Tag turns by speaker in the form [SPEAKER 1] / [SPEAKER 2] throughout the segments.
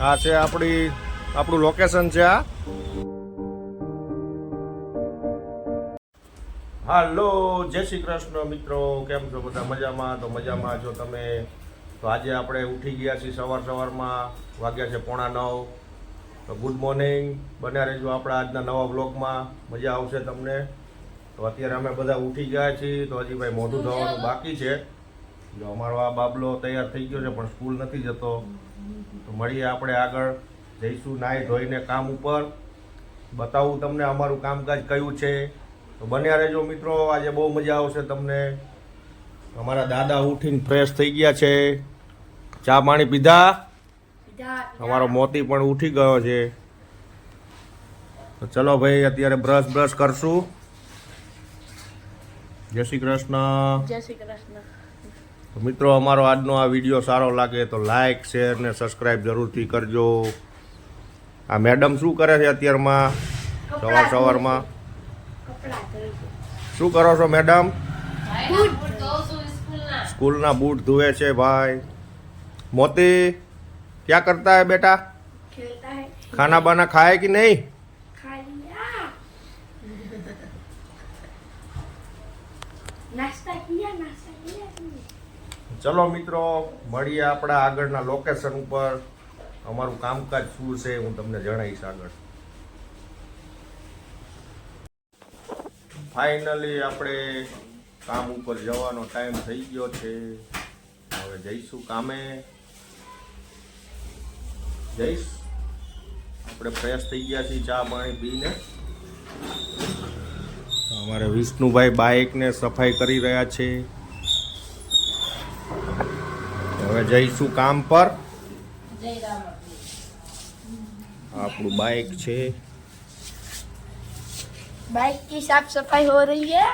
[SPEAKER 1] આ છે આપણી આપણું લોકેશન છે આ. હાલો, જય શ્રી કૃષ્ણ મિત્રો, કેમ છો બધા મજામાં? તો મજામાં છો તમે, તો આજે આપણે ઉઠી ગયા છીએ સવાર સવારમાં, વાગ્યા છે પોણા નવ. તો ગુડ મોર્નિંગ બન્યા રહેજો આપણા આજના નવા બ્લોગમાં મજા આવશે તમને. તો અત્યારે અમે બધા ઉઠી ગયા છીએ. તો હજી ભાઈ મોઢું ધોવાનું બાકી છે. જો અમારો આ બાબલો તૈયાર થઈ ગયો છે પણ સ્કૂલ નથી જતો. તો મળીએ આપણે આગળ. જઈશું નાહી ધોઈને કામ ઉપર. બતાવું તમને અમારું કામકાજ કયું છે. તો બન્યા રહેજો મિત્રો આજે બહુ મજા આવશે તમને. અમારા દાદા ઉઠીને ફ્રેશ થઈ ગયા છે. ચા પાણી પીધા? અમારો મોતી પણ ઉઠી ગયો છે. તો ચલો ભાઈ અત્યારે બ્રશ બ્રશ કરશું. જય શ્રી કૃષ્ણ.
[SPEAKER 2] જય શ્રી કૃષ્ણ.
[SPEAKER 1] મિત્રો અમારો આજનો આ વીડિયો સારો લાગે તો લાઇક શેર ને સબસ્ક્રાઈબ જરૂરથી કરજો. આ મેડમ શું કરે છે અત્યારમાં? સવાર સવારમાં? શું કરો છો મેડમ સ્કૂલના. બૂટ ધોવે છે ભાઈ. મોતી ક્યાં કરતા હે બેટા? ખાના બાના
[SPEAKER 2] ખાય કે નહીં? નાસ્તા કિયા નાસ્તા કિયા
[SPEAKER 1] ચલો મિત્રો, મળીએ આપણા આગળના લોકેશન ઉપર. અમારું કામકાજ શું છે હું તમને જણાવીશ આગળ. ફાઇનલી આપણે કામ ઉપર જવાનો ટાઈમ થઈ ગયો છે. હવે જઈશું કામે. જઈશ. આપણે ફ્રેશ થઈ ગયા છીએ ચા, પાણી પીને. અમારે વિષ્ણુભાઈ બાઇકને સફાઈ કરી રહ્યા છે. હવે જઈશું કામ પર આપણું બાઇક છે
[SPEAKER 2] बाइक की साफ सफाई हो रही है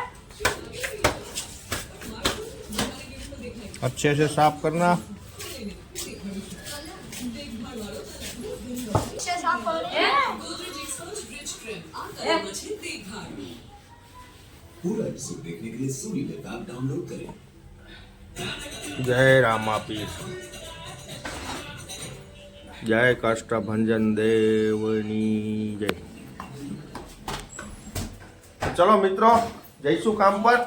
[SPEAKER 1] अच्छे से साफ करना
[SPEAKER 2] से साफ हो रही है
[SPEAKER 3] पूरा एपिसोड देखने के लिए सोनी लिव ऐप डाउनलोड करें
[SPEAKER 1] જય રામાપીર. જય કષ્ટભંજન દેવની જય. ચલો મિત્રો, જઈશું કામ પર.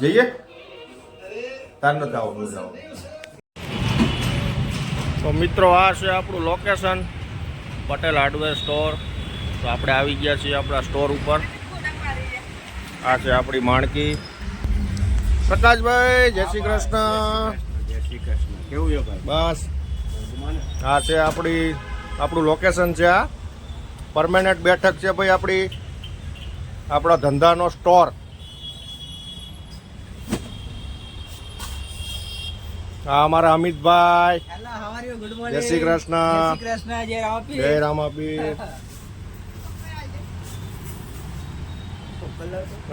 [SPEAKER 1] જઈએ? તાર નથી આવવાનું જાઓ તો મિત્રો, આ છે આપણું લોકેશન પટેલ હાર્ડવેર સ્ટોર તો આપણે આવી ગયા છીએ આપણા સ્ટોર ઉપર. આ છે આપણી માણકી. પ્રકાશભાઈ જય શ્રી કૃષ્ણ.
[SPEAKER 4] જય શ્રી કૃષ્ણ. કેવું છે ભાઈ?
[SPEAKER 1] બસ. આ છે આપણી આપણું લોકેશન છે આ. પરમેનન્ટ બેઠક છે ભાઈ આપણી. આપણા ધંધાનો સ્ટોર આ અમારા અમિતભાઈ. જય શ્રી કૃષ્ણ.
[SPEAKER 5] જય શ્રી કૃષ્ણ જય રામાપીર
[SPEAKER 1] જય રામાપીર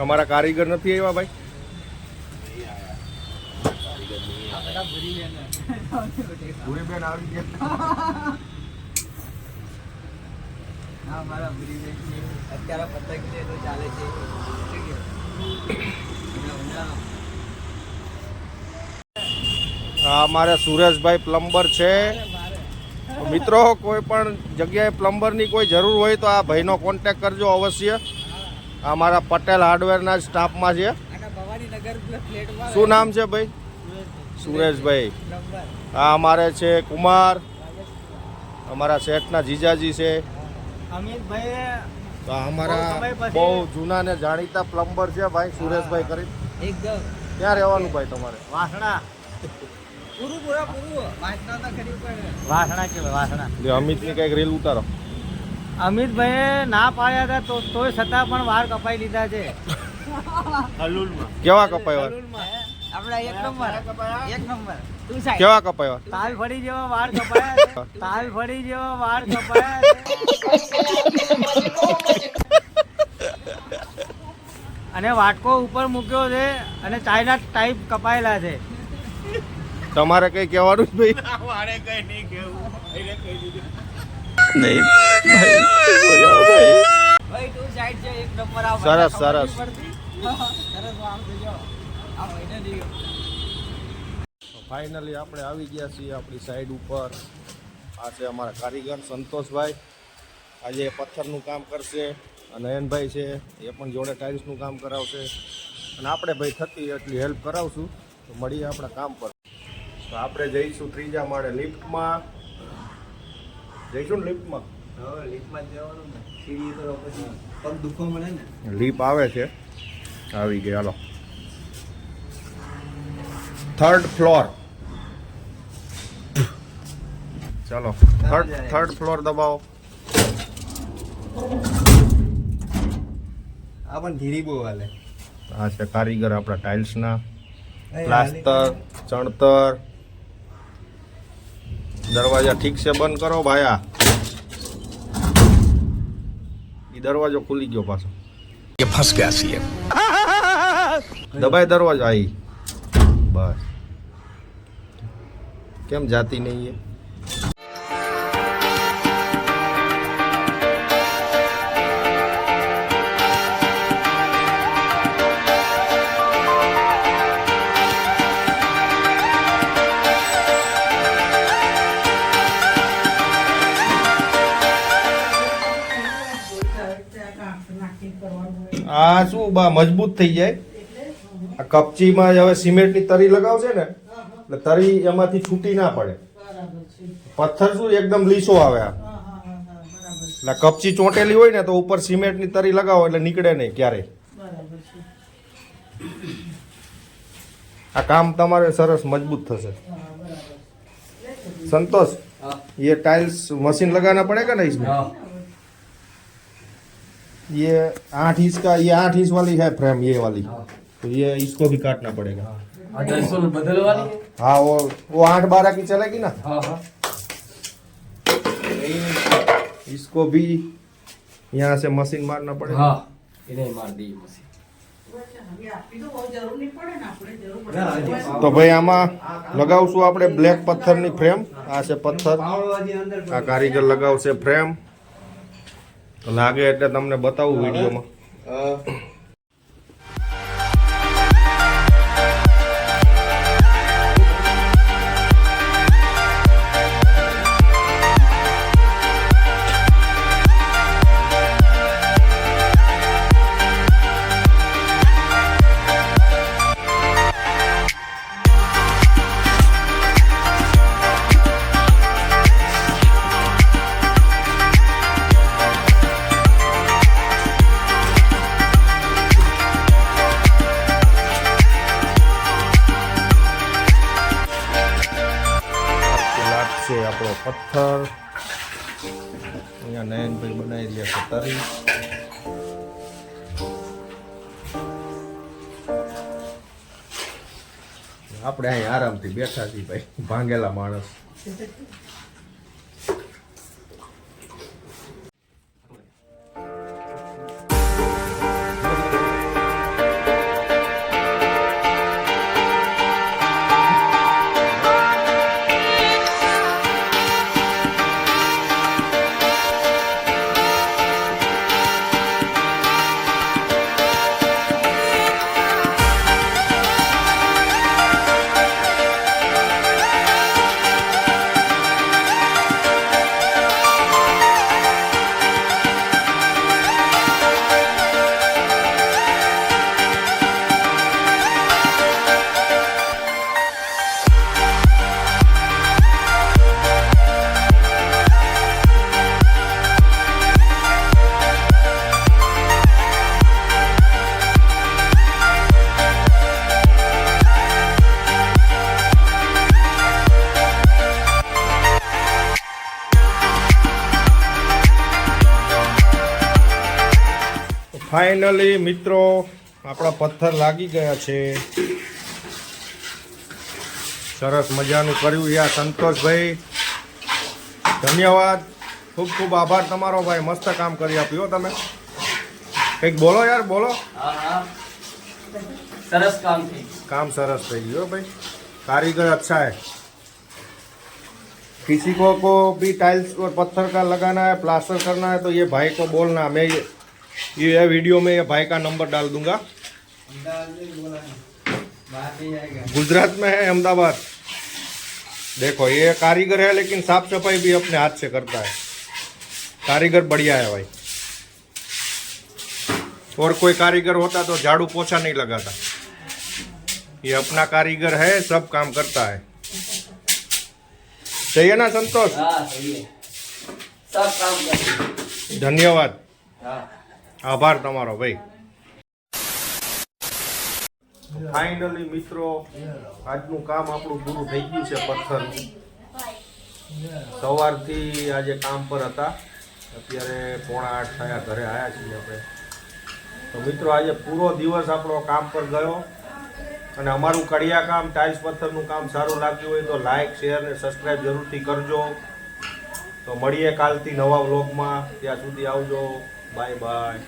[SPEAKER 1] અમારા કારીગર નથી આવ્યા ભાઈ? ભૂરીબેન આવી ગયા.
[SPEAKER 5] હા મારા ભૂરીબેન છે. અત્યારે પતંગ છે. તો ચાલે છે
[SPEAKER 1] આ અમારે સુરેશભાઈ પ્લમ્બર છે. મિત્રો કોઈ પણ જગ્યાએ પ્લમ્બરની કોઈ જરૂર હોય તો આ ભાઈનો કોન્ટેક કરજો અવશ્ય. આ મારા પટેલ હાર્ડવેરના જ સ્ટાફમાં છે.
[SPEAKER 5] અને ભવાની નગર ફ્લેટમાં
[SPEAKER 1] શું નામ છે ભાઈ? સુરેશભાઈ. આ અમારે છે કુમાર. અમારા શેઠના જીજાજી છે. તો અમારા
[SPEAKER 5] બહુ
[SPEAKER 1] જૂના ને જાણીતા પ્લમ્બર છે ભાઈ સુરેશભાઈ કરી
[SPEAKER 5] એકદમ.
[SPEAKER 1] ક્યાં રહેવાનું ભાઈ તમારે?
[SPEAKER 5] વાસણા.
[SPEAKER 1] અમિતની કંઈક રીલ ઉતારો.
[SPEAKER 5] અમિતભાઈએ ના પાડ્યા હતા તો તોય છતાં પણ વાર કપાઈ લીધા છે.
[SPEAKER 1] કેવા કપાયો?
[SPEAKER 5] આપડા એક નંબર. એક નંબર. તું સાહેબ
[SPEAKER 1] કેવા કપાયો?
[SPEAKER 5] તાલ ફળી જેવા વાળ કપાયા તાલ ફડી જેવા વાળ કપાયા અને વાટકો ઉપર મૂક્યો છે અને ચાઇના ટાઈપ કપાયેલા છે.
[SPEAKER 1] તમારે કઈ કહેવાનું જ ભાઈ
[SPEAKER 5] ભાઈ તું સાઈડ છે એક નંબર આ
[SPEAKER 1] સરસ, સરસ.
[SPEAKER 5] નહીં? સરસ આમ જોજો.
[SPEAKER 1] ફાઇનલી આપણે આવી ગયા છીએ આપણી સાઈડ ઉપર. આ છે અમારા કારીગર સંતોષભાઈ. આજે એ પથ્થરનું કામ કરશે અને નયનભાઈ છે એ પણ જોડે ટાઇલ્સનું કામ કરાવશે. અને આપણે ભાઈ થતી એટલી હેલ્પ કરાવશું. તો મળીએ આપણા કામ પર. તો આપણે જઈશું ત્રીજા માળે લિફ્ટમાં જઈશું ને લિફ્ટમાં લીપ આવે છે. આવી ગઈ હાલો. થર્ડ ફ્લોર ચાલો થર્ડ થર્ડ ફ્લોર દબાવો.
[SPEAKER 5] આ પણ ધીરી બહુ હાલે.
[SPEAKER 1] આ છે કારીગર આપણા ટાઇલ્સના પ્લાસ્ટર ચણતર. દરવાજા ઠીક છે બંધ કરો ભાયા ઈ દરવાજો ખુલી ગયો પાછો
[SPEAKER 3] ये फंस गया सीएम
[SPEAKER 1] દબાય દરવાજો આઈ બસ કેમ જાતી નહીં એ બા મજબૂત થઈ જાય. આ કપચીમાં હવે સિમેન્ટની તરી લગાવશે ને એટલે તરી એમાંથી છૂટી ના પડે. પથ્થર શું એકદમ લીસો આવે આ એટલે કપચી ચોંટેલી હોય ને તો ઉપર સિમેન્ટની તરી લગાવો એટલે નીકળે નહીં ક્યારેય. આ કામ તમારે સરસ મજબૂત થશે. સંતોષ એ ટાઇલ્સ મશીન લગાવના પડે કે નહીં? ये आठ इंच का ये आठ इंच वाली है फ्रेम ये वाली तो ये इसको भी काटना पड़ेगा
[SPEAKER 6] बदलवानी
[SPEAKER 1] हाँ वो वो आठ बारह की चलेगी ना
[SPEAKER 6] हाँ हाँ
[SPEAKER 1] इसको भी यहाँ से मशीन मारना पड़ेगा
[SPEAKER 6] हाँ इन्हें मार दी मशीन
[SPEAKER 1] તો ભાઈ આમાં લગાવશું આપણે બ્લેક પથ્થરની ફ્રેમ આ છે પથ્થર
[SPEAKER 5] પાવડોજી અંદર
[SPEAKER 1] આ કારીગર લગાવશે ફ્રેમ તો લાગે એટલે તમને બતાવું વિડીયોમાં. પથ્થર. અહીંયા નયનભાઈ બનાવી રહ્યા છે તરી. આપણે અહીં આરામથી બેઠા છીએ ભાઈ, ભાંગેલા માણસ. ફાઇનલી મિત્રો આપણા પથ્થર લાગી ગયા છે. સરસ મજાનું કર્યું યા સંતોષભાઈ. ધન્યવાદ. ખૂબ ખૂબ આભાર તમારો ભાઈ. મસ્ત કામ કરી આપ્યો તમે. કંઈક બોલો યાર બોલો.
[SPEAKER 6] સરસ કામ
[SPEAKER 1] કામ સરસ થઈ ગયું ભાઈ. કારીગર અચ્છા है किसी को को भी टाइल्स और લગાના का लगाना है प्लास्टर करना है तो ये भाई को ये वीडियो में भाई का नंबर डाल दूँगा। गुजरात में है अहमदाबाद। देखो ये कारीगर है लेकिन साफ़ सफ़ाई भी अपने हाथ से करता है। कारीगर बढ़िया है भाई। और कोई कारीगर होता तो झाड़ू पोछा नहीं लगाता। ये अपना कारीगर है सब काम करता है। सही है ना संतोष?
[SPEAKER 6] हाँ, सब काम
[SPEAKER 1] धन्यवाद।
[SPEAKER 6] हाँ।
[SPEAKER 1] આભાર તમારો ભાઈ. ફાઇનલી મિત્રો, આજનું કામ આપણું પૂરું થઈ ગયું છે પથ્થરનું સવારથી આજે કામ પર હતા. અત્યારે પોણા આઠ થયા, ઘરે આવ્યા છીએ આપણે. તો મિત્રો, આજે પૂરો દિવસ આપણો કામ પર ગયો. અને અમારું કડિયા કામ, ટાઇલ્સ પથ્થરનું કામ સારું લાગ્યું હોય તો લાઇક, શેર અને સબસ્ક્રાઈબ જરૂરથી કરજો. તો મળીએ કાલથી નવા વ્લોગમાં. ત્યાં સુધી આવજો. Bye-bye.